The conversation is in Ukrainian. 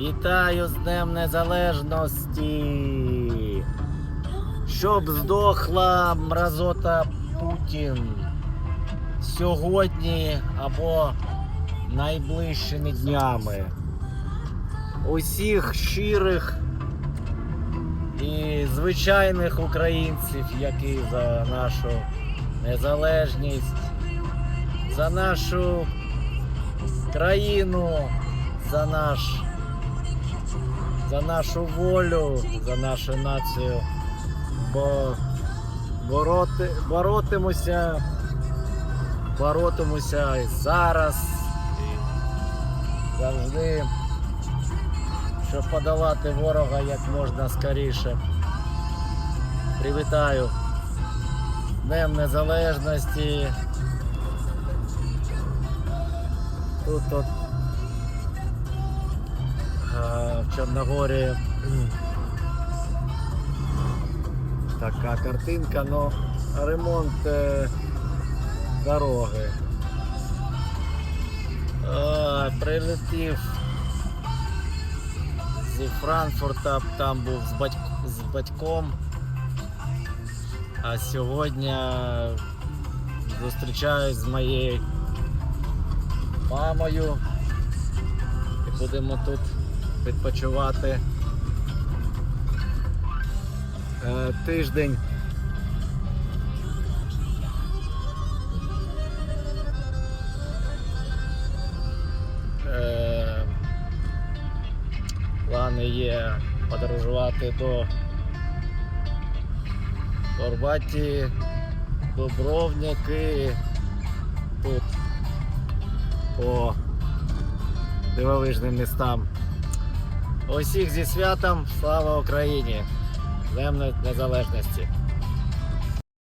Вітаю з Днем Незалежності. Щоб здохла мразота Путін сьогодні або найближчими днями. Усіх щирих і звичайних українців, які за нашу незалежність, за нашу країну, за наш за нашу волю, за нашу націю. Бо бороти, боротимуся, боротимуся і зараз, і завжди, щоб подолати ворога як можна скоріше. Привітаю Днем Незалежності. Тут от Чорногорії така картинка, но ремонт е, дороги. Прилетів зі Франкфурта, там був з, батьк... з батьком. А сьогодні зустрічаюсь з моєю мамою і будемо тут відпочивати е, тиждень. Е, плани є подорожувати до Хорватії, Дубровники, тут по дивовижним містам. Усіх зі святом, слава Україні! Днем Незалежності!